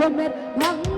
অধমের ভাঙ